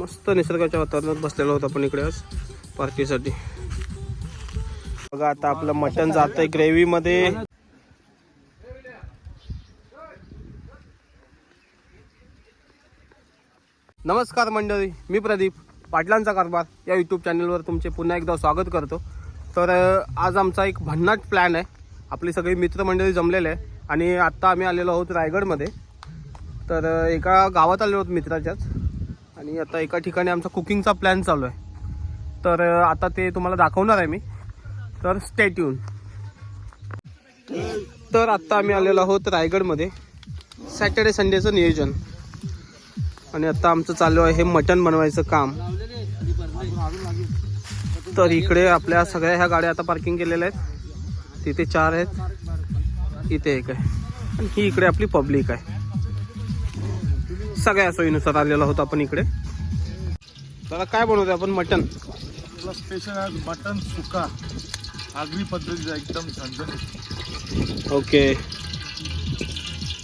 मस्त निसर्गाच्या वातावरणात बसलेला होता आपण इकडे आज पार्टीसाठी. बघा आता आपलं मटण जात ग्रेव्ही मध्ये नमस्कार मंडळी मी प्रदीप पाटलांचा कारभार या यूट्यूब चॅनलवर तुमचे पुन्हा एकदा स्वागत करतो. तर आज आमचा एक भन्नाट प्लॅन आहे. आपली सगळी मित्रमंडळी जमलेले आहे. आणि आत्ता आम्ही आलेलो आहोत रायगडमध्ये. तर एका गावात आलेलो आहोत मित्राच्याच. आणि आता एका ठिकाणी आमचा कुकिंगचा प्लॅन चालू आहे. तर आता ते तुम्हाला दाखवणार आहे मी. तर स्टेट्यून तर आत्ता आम्ही आलेलो आहोत रायगडमध्ये. सॅटर्डे संडेचं नियोजन. आणि आता आमचं चालू आहे हे मटण बनवायचं काम. तर इकडे आपल्या सगळ्या ह्या गाड्या आता पार्किंग केलेल्या आहेत. तिथे चार आहेत. इथे एक आहे. आणि ही इकडे आपली पब्लिक आहे. सगळ्या सोयीनुसार आलेलो आहोत आपण इकडे. दादा काय बनवतोय आपण? आपला स्पेशल आज मटन सुका. आगरी पद्धतीचा एकदम झणझणीत. ओके.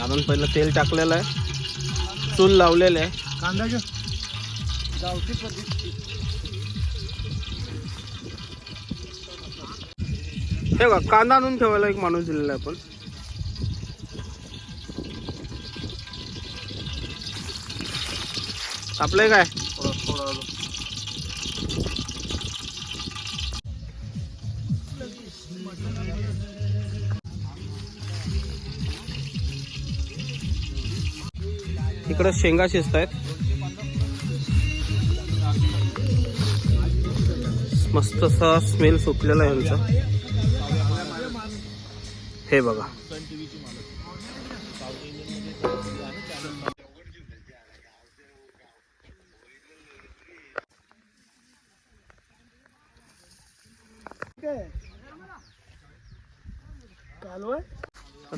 आपण पहिलं तेल टाकलेलं आहे. चूल लावलेलं आहे. कांदा घे. गावठी पद्धती. हे बघा कांदा आणून ठेवायला एक माणूस दिलेला आहे आपण. आपलं काय? इकडं शेंगा शिजत आहेत मस्त असा स्मेल सुटलेला आहे यांचा हे बघा.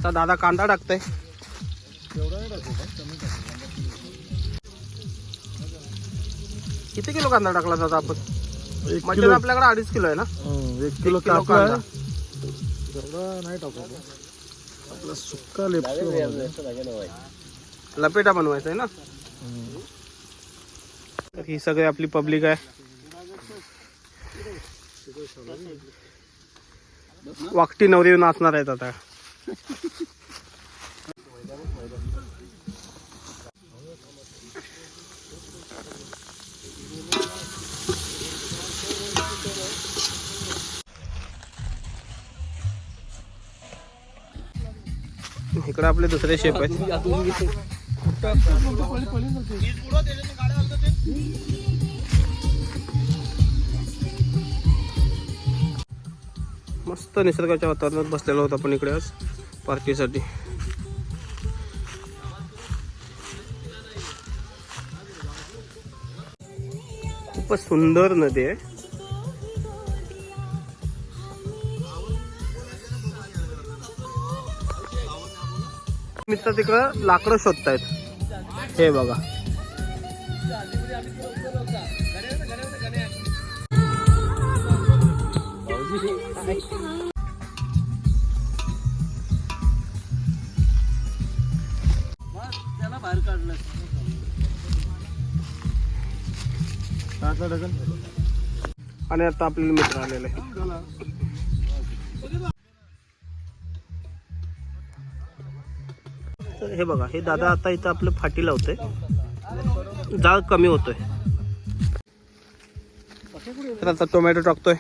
आता दादा कांदा टाकताय. किती किलो कांदा टाकला दादा आपण? Mutton kilo. आपल्याकडे अडीच किलो आहे ना? हं, एक किलो कांदा. नाही. आपला सुक्का लपेटा बनवायचा आहे ना? ही सगळी आपली पब्लिक आहे. वाकटी नवरी नाचणार आहेत आता. इकडे आपले दुसरे शेप आहेत. मस्त निसर्गाच्या वातावरणात बसलेलो होतो आपण इकडे आज. पार्टीसाठी. खूपच सुंदर नदी आहे. मित्र तिकडं लाकडं शोधतायत. हे बघा. आणि आता आपल्याला मित्र आलेले. हे बघा हे दादा आता इथं आपलं फाटी लावतोय. जाळ कमी होतोय. तर आता टोमॅटो टाकतोय.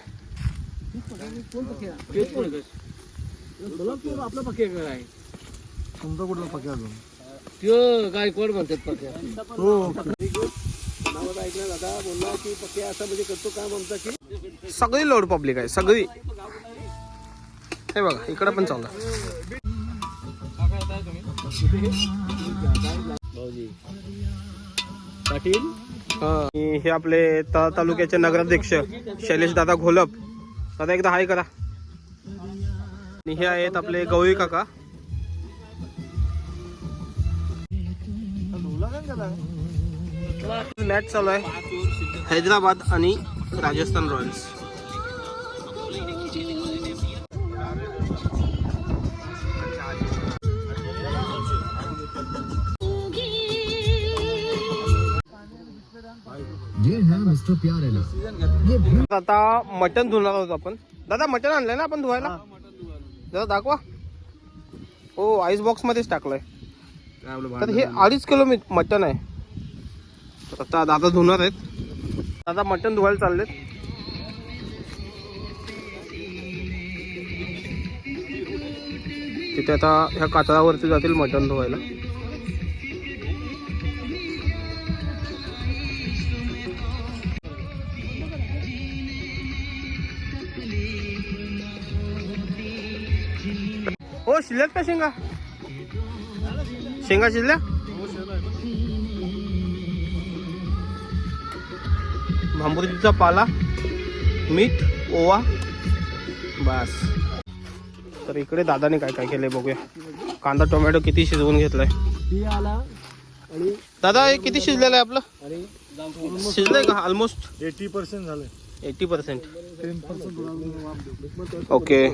आपला पक्या काय तुमचा कुठला पक्या अजून? गायकवाड म्हणतात पक्या नावात ऐकला दादा बोलला की पक्या असं म्हणजे करतो काम आमचा की. सगळी लोड पब्लिक आहे सगळी. हे बघा इकडं पण चालू आहे. भाऊजी. पाटील? हा. आणि हे आपले तळा तालुक्याचे नगराध्यक्ष शैलेश दादा घोलप. दादा एकदा हाय करा. आणि हे आहेत आपले गवळी काका. मॅच चालू आहे. हैदराबाद आणि राजस्थान रॉयल्स. है आता मटन धुणार आहोत आपण. दादा मटन आणलंय ना आपण धुवायला? दादा दाखवा. हो आईस बॉक्स मध्येच टाकलंय. तर हे अडीच किलो मी मटन आहे. आता दादा धुणार आहेत. दादा मटन धुवायला चाललेत. तिथे आता ह्या कातळावरती जातील मटन धुवायला. हो शिल्लक का शेंगा? शेंगा शिजल्या भांबुर्जीचा पाला मीठ ओवा बस. तर इकडे दादाने काय काय केलंय बघूया. कांदा टोमॅटो किती शिजवून घेतलाय? ती आला आणि दादा हे किती शिजलेलं आहे आपलं? शिजलंय का? ऑलमोस्ट एटी पर्सेंट झाले एटी पर्सेंट. ओके.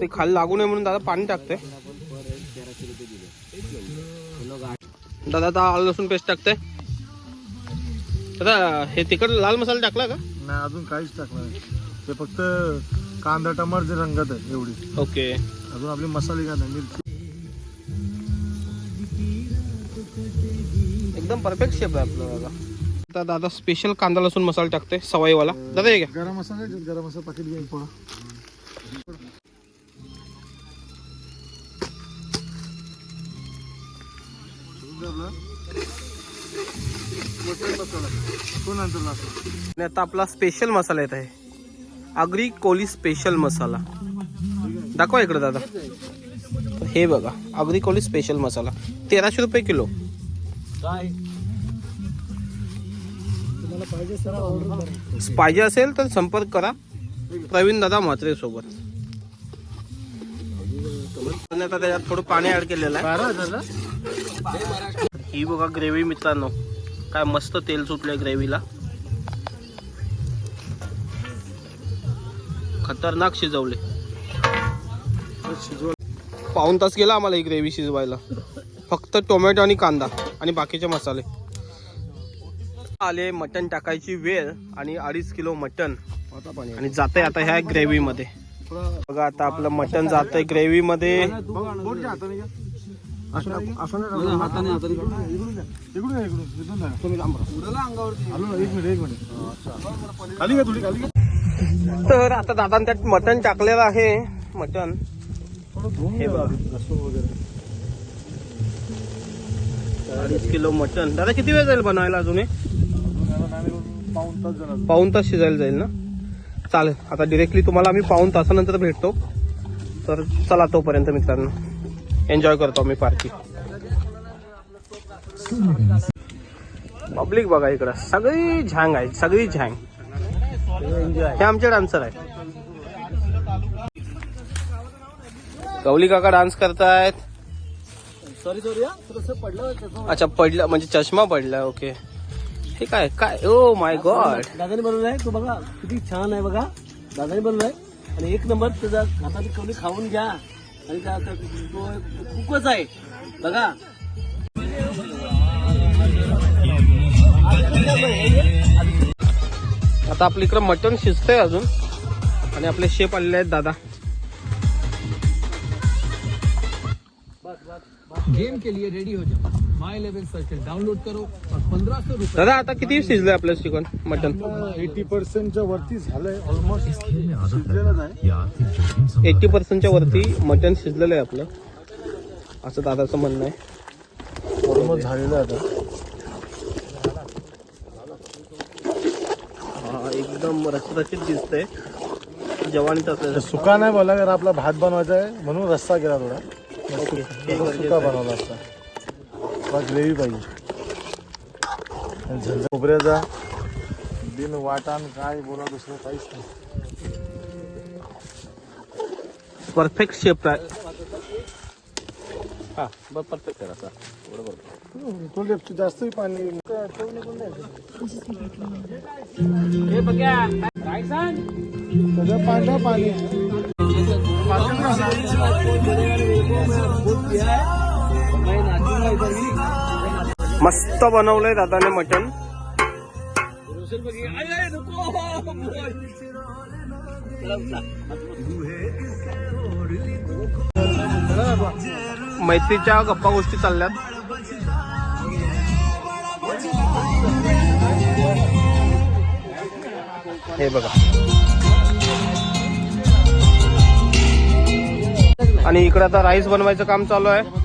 ते खाली लागू नये म्हणून दादा पाणी टाकते दादा आता आलं लसूण पेस्ट टाकते दादा हे तिकड लाल मसाला टाकला का? नाही अजून काहीच टाकणार नाही. ते फक्त कांदा टमाटर रंगत आहे एवढी. ओके. अजून आपली मसाले काय नाही मिरची. एकदम परफेक्ट शेप आहे आपला दादा. आता दादा स्पेशल कांदा लसूण मसाला टाकते सवाईवाला. दादा हे घ्या. गरम मसाला? गरम मसाला पाकिट घेऊन पडा नंतर आता आपला स्पेशल मसाला येत आहे. आगरी कोली स्पेशल मसाला. दाखवा इकडे दादा. हे बघा आगरी कोली स्पेशल मसाला. तेराशे रुपये किलो. काय? पाहिजे असेल तर संपर्क करा. प्रवीण दादा म्हात्रे सोबत. त्याच्यात थोडं पाणी ऍड केलेलं आहे. ही बघा ग्रेव्ही मित्रांनो. काय मस्त तेल सुटलंय ग्रेव्हीला. खतरनाक शिजवले. पाऊन तास गेला आम्हाला ही ग्रेव्ही शिजवायला. फक्त टोमॅटो आणि कांदा आणि बाकीचे मसाले. आले मटन टाकायची वेळ आणि अडीच किलो मटन आणि जाते आता ह्या ग्रेव्ही मध्ये बघा आता आपलं मटन जातंय ग्रेव्ही मध्ये हाताने हाताने इकडून. आलो एक मिनिट एक मिनिट. खाली थोडी खाली तर आता दादाने त्यात मटन टाकलेलं आहे मटन थोडं धुवून हे अडीच किलो मटन दादा किती वेळ जाईल बनवायला अजून हे? पाऊण तास पाऊन तास शिजायला जाईल ना? चालेल आता डिरेक्टली तुम्हाला आम्ही पाऊन तासानंतर भेटतो. तर चला तोपर्यंत मित्रांनो. एन्जॉय करतो आम्ही पार्टी. पब्लिक बघा इकडं. सगळी झँग आहे सगळी झँग. हे आमचे डान्सर आहे गवली काका डान्स करतायत. सॉरी सॉरी पडलं अच्छा पडलं म्हणजे चष्मा पडला ओके. हे काय काय ओ माय गॉड दादाने बनवलंय तो बघा किती छान आहे बघा. दादाने बनवलंय आणि एक नंबर त्याचा हाताची कवली खाऊन घ्या. आणि त्या तो खूपच आहे. बघा. आता आपली इकडं मटण शिजतंय अजून. आणि आपले शेप आलेले आहेत दादा. गेम के लिए रेडी हो जाओ. लेवल सर्कल डाउनलोड करो और पंद्रह सौ रूपए दादा आता किती शिजलंय आपलं चिकन मटन? एटी पर्सेंटच्या वरती झालंय ऑलमोस्ट शिजलेलंच आहे. एट्टी पर्सेंटच्या वरती मटन शिजलेलं आहे आपलं. असं दादाचं म्हणणं आहे. ऑलमोस्ट झालेलं आहे आता. हा एकदम रसरशीत दिसतंय. जवानीच असलेलं. सुका नाही बोला कारण आपला भात बनवायचा आहे. म्हणून रस्सा केला थोडा. ओके सुका. बनवला असता. मला ग्रेव्ही पाहिजे खोबऱ्याचा बिन वाटाण काय बोला दुसरं काहीच नाही परफेक्ट शेप हा। बरं परफेक्ट आहे असा बरोबर जास्त पाणी हे पांढरा पाणी मस्त बनवलंय दादाने मटन मैत्रीच्या गप्पा गोष्टी चालल्यात. हे बघा. आणि इकडे आता राईस बनवायचं काम चालू आहे.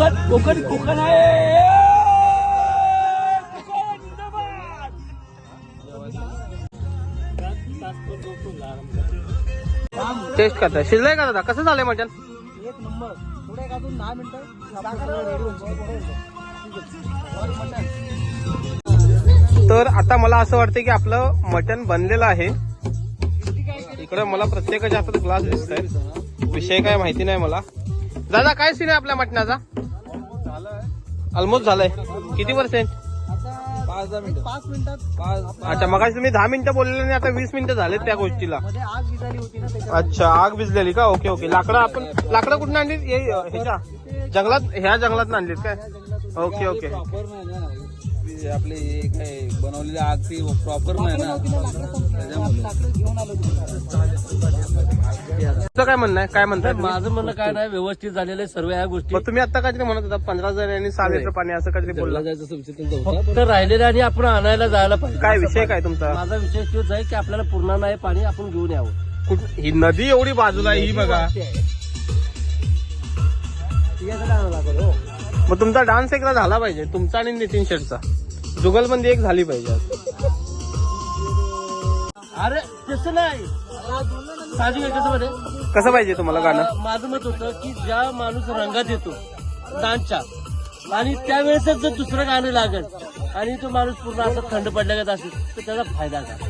कोकण कोकण कोकण आहे. कोकण जिंदाबाद. टेस्ट करताय. शिजलंय का दादा? कसं झालंय मटन एक नंबर. एक अजून दहा मिनिटं. तर आता मला असं वाटतं की आपलं मटन बनलेलं आहे. इकडे मला प्रत्येकाच्या हातात ग्लास दिसत आहे विषय काय माहिती नाही मला. दादा काय सीन आहे आपल्या मटणाचा? ऑलमोस्ट झालंय. किती पर्सेंट पाच दहा मिनिटं पाच मिनिटात अच्छा मग तुम्ही दहा मिनिटं बोललेले नाही आता वीस मिनिटं झालेत त्या गोष्टीला. मध्ये आग होती ना अच्छा आग भिजलेली का? Okay okay. लाकडं आपण लाकडं कुठून आणली हे ह्याच्या? जंगलात ह्या जंगलात आणलीत काय? Okay okay. नाही ना ते आपले हे काय बनवलेली आग ती प्रॉपर नाही ना. तुझं काय म्हणणं आहे? काय म्हणताय तुम्ही? माझं म्हणणं काय नाही व्यवस्थित झालेलं आहे सर्व या गोष्टी. मग तुम्ही आता काहीतरी म्हणत होता पंधरा हजार आणि सहा लिटर पाणी असं काहीतरी बोलला. फक्त राहिलेलं आणि आपण आणायला जायला पाहिजे. काय विषय काय तुमचा? माझा विषय तोच आहे की आपल्याला पूर्ण नाही पाणी आपण घेऊन यावं. कुठ- ही नदी एवढी बाजूला आहे ही बघा. आणावं लागेल हो? मग तुमचा डान्स एकदा झाला पाहिजे तुमचा आणि नितीन शेटचा. जुगलबंदी एक झाली पाहिजे अरे तसं नाही. आहे. कसं कसं पाहिजे तुम्हाला गाणं? माझं मत होतं की ज्या माणूस रंगात येतो डान्सच्या आणि त्यावेळेसच जर दुसरं गाणं लागेल आणि तो माणूस पूर्ण असं थंड पडल्यागत असेल तर त्याचा फायदा काय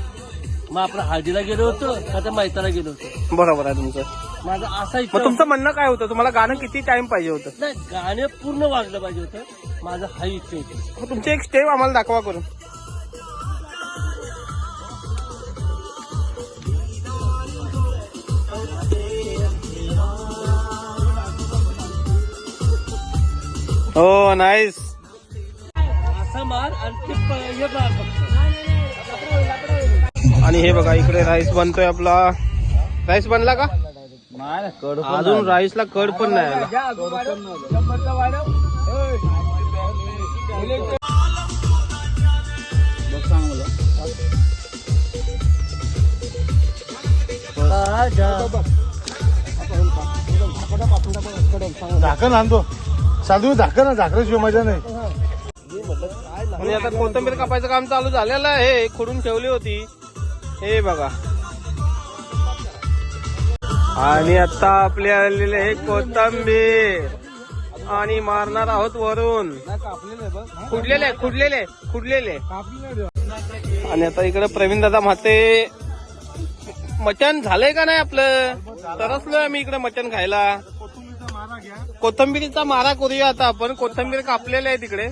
मग आपण हळदीला गेलो होतो का त्या मैताला गेलो होतो? बरोबर आहे तुमचं. माझं असा मग तुमचं म्हणणं काय होतं? तुम्हाला गाणं किती टाइम पाहिजे होतं? नाही गाणे पूर्ण वाजलं पाहिजे होतं. माझं हा इच्छा होती मग तुमची एक स्टेप आम्हाला दाखवा करून. हो नाईस असा मार आणि ते प- हे मार फक्त. आणि हे बघा इकडे राईस बनतोय आपला. राईस बनला का? नाही ना कड अजून राईसला कड पण नाही आला. बघ सांग मला. झाकण आणतो. साधू झाकण ना झाकल्याशिवाय मजा नाही. आणि आता कोथंबीर कापायचं काम चालू झालेलं आहे. खोडून ठेवली होती. हे बघा. आणि आता आपले आलेले आहे कोथंबीर. आणि मारणार आहोत वरून. खुडलेले खुडलेले खुडलेले. आणि आता इकडे प्रवीण दादा म्हाते मटण झालंय का नाही आपलं? तरसलोय आम्ही इकडे मटण खायला. कोथंबीरीचा मारा करूया आता आपण. कोथंबीर कापलेले आहे तिकडे.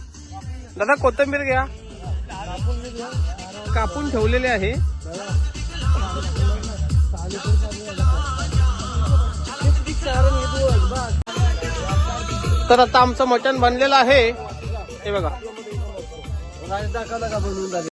दादा कोथंबीर घ्या. कापून ठेवलेले आहे. तर आता आमचं मटण बनलेलं आहे. हे बघा. दाखवलं का बनवून झाले